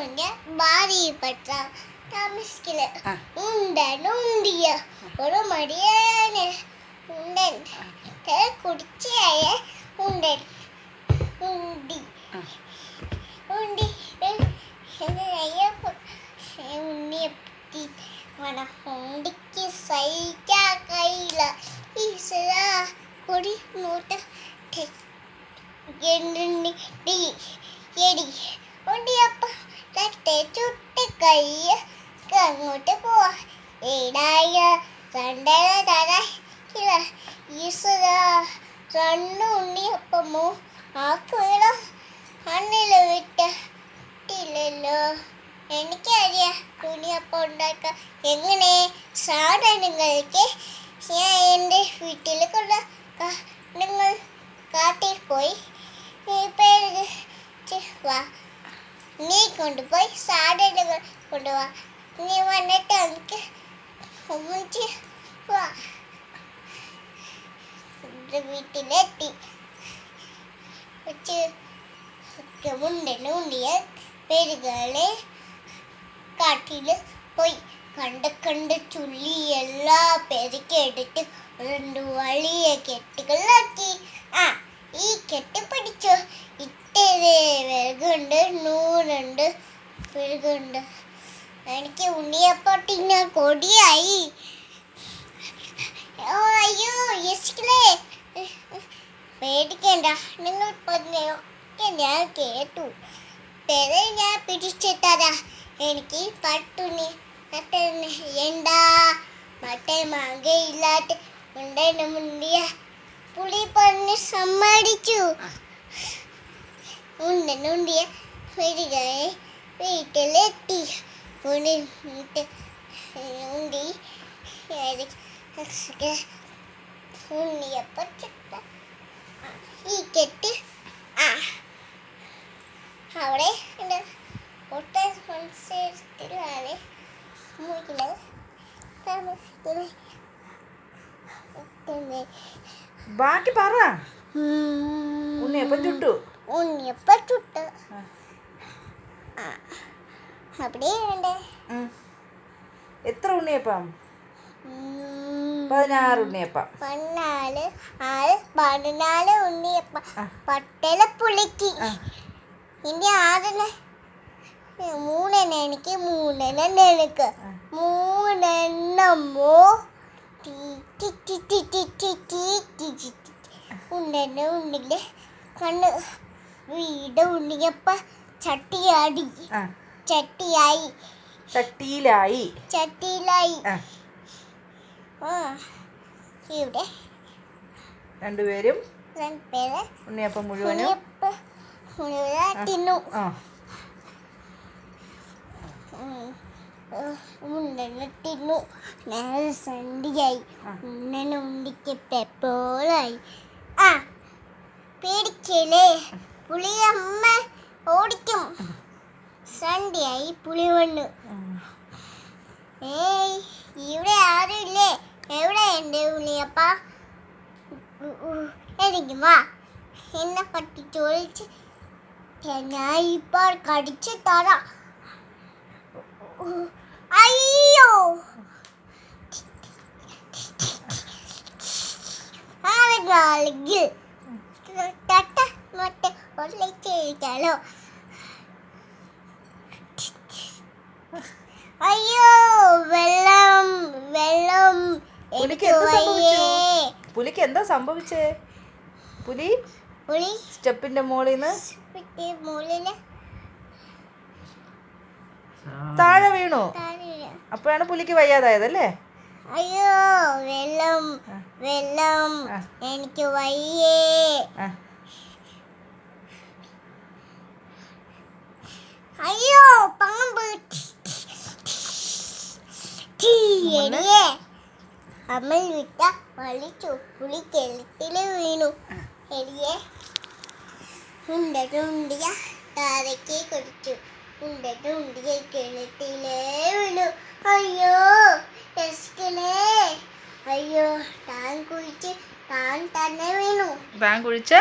കൊണ്ട് ഭാര്യപ്പെട്ട താമസിക്കല് ഉണ്ടൻ ഉണ്ടിയ ഒരു മടിയാണ് ഉണ്ടൻ കുടിച്ചായ ഉണ്ടൻ ഉണ്ടി ഉണ്ടി ഉണ്ണിയെപ്പറ്റി మన ఉండికి సైజా కైల ఇసరా కొడి నూట ఎన్ని ఎడి ఉండి అప్ప ഉണ്ടിയപ്പ ചുട്ടി കൈ അങ്ങോട്ട് പോവാ ഏടായ രണ്ടര തര ഇല്ല ഈശ്വര രണ്ട് ഉണ്ണിയപ്പമോ ആക്കുകളോ അണ്ണിൽ വിട്ടില്ലല്ലോ എനിക്കറിയാം ഉണ്ണിയപ്പം ഉണ്ടാക്കാം എങ്ങനെ സാധനങ്ങൾക്ക് ഞാൻ എന്റെ വീട്ടിൽ കൊണ്ട നിങ്ങൾ കാട്ടിൽ പോയി. പേര് വാ நீ கொண்டு போய் சாடடை கொண்டு வா. நீ வந்துட்டு அதுக்கு முடிச்சு வா. வீட்டிலே டீ வச்சு உண்டு நூண்டிய பேருகளை காட்டில் போய் கண்டு கண்டு சொல்லி எல்லா பேருக்கும் எடுத்து ரெண்டு வழியை கெட்டுகளாக்கி ஆ ஈ கெட்டு படிச்சோம் വിറകുണ്ട് നൂലുണ്ട് വിറകുണ്ട് എനിക്ക് ഉണ്ണിയപ്പോട്ടിങ്ങ കൊടിയായി. ഓ അയ്യോ യശിക്കലേ പേടിക്കണ്ട നിങ്ങൾ പറഞ്ഞൊക്കെ ഞാൻ കേട്ടു. പേരെ ഞാൻ പിടിച്ചിട്ടതാ. എനിക്ക് പട്ടുണി എന്താ മറ്റേ മകയില്ലാത്ത ഉണ്ടായിരുന്നു മുണ്ടിയ. പുളി പറഞ്ഞ് സമ്മതിച്ചു. ഉണ്ടനുണ്ടിയ വരികളെ വീട്ടിലെത്തി. ഉണ്ടി ഉണ്ണിയപ്പ ചുട്ട. ഈ കെട്ട് ആ. അവിടെ ഉണ്ട് ഒട്ട മത്സരത്തിലാണ് മുകളിൽ താമസിക്കുന്നത് ബാക്കി പറ. ഉണ്ണിയപ്പം ചുട്ടു. ഉണ്ണിയപ്പ ചുട്ട് അവിടെ വേണ്ടേ എത്ര ഉണ്ണിയപ്പം? പതിനാറ് ഉണ്ണിയപ്പം. പതിനാല് ആറ് പതിനാല് ഉണ്ണിയപ്പം. പട്ടല പുളിക്ക് ഇനി ആറിന്. മൂന്നെണ്ണ എനിക്ക് മൂന്നെണ്ണ നിനക്ക് മൂന്നെണ്ണമോ ഉണ്ടെന്നെ ഉണ്ടെങ്കിൽ കണ്ണ് വീട് ഉണ്ണിയപ്പ ചട്ടിയാടി. ആ. ചട്ടിയായി. ചട്ടിയിലായി. ചട്ടിയിലായി. ആ. ആ. ഇവിടെ. രണ്ടുപേരും രണ്ട് പേര് ഉണ്ണിയപ്പം മുഴുവനും ഉണ്ണിയപ്പ മുഴുവൻ തിന്നു ആ. ഉണ്ടെണ്ണ തിന്നു നേരെ സണ്ടിയായി ആ. പെപ്പോളായി ആ പേടിക്കല്ലേ? പുളി അമ്മ ഓടിക്കും സണ്ടിയായി പുളിമണ്ണ് ഉം. ഏയ് ഇവിടെ ആരുമില്ലേ എവിടെ എന്റെ ഉള്ളിയപ്പ എനിക്ക് വാ എന്നെ പറ്റി ചോദിച്ച് ഞാൻ ഇപ്പോൾ കടിച്ചു തരാം അയ്യോ ആളുകൾ ഒളിച്ചിരിക്കാലോ അയ്യോ വെള്ളം വെള്ളം പുലിക്ക് എന്ത് സംഭവിച്ചു? പുലിക്ക് എന്താ സംഭവിച്ചേ? പുലി പുലി സ്റ്റെപ്പിന്റെ മുകളിൽ നിന്ന് താഴെ വീണു. അപ്പോഴാണ് പുലിക്ക് വയ്യാതായത് അല്ലേ അയ്യോ വെള്ളം വെള്ളം എനിക്ക് വയ്യേ. അയ്യോ പാമ്പ്. എലിയെ അമ്മ വിട്ട വലിച്ചു പുളി കെളുത്തിൽ വീണു. എലിയെ ഉണ്ടതുണ്ടിയ താരയ്ക്ക് കുടിച്ചു. ഉണ്ടതുണ്ടിയ കെളുത്തിലേ വീണു. അയ്യോ രസിക്കലേ അയ്യോ താൻ കുഴിച്ച് താൻ തന്നെ വീണു. താൻ കുഴിച്ച്